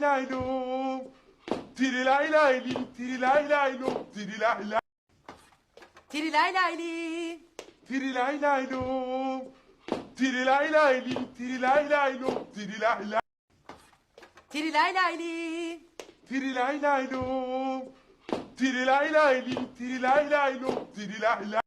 lay lom. Tirilay lay lim, tirilay lay lom, tirilay lay. Tirilay layli. Tirilay lay lom. Tirilay lay lim, tirilay lay lom, tirilay lay. Tirilay layli. Tirilay lay lom. Tirilay lay lim, tirilay lay lom, tirilay lay.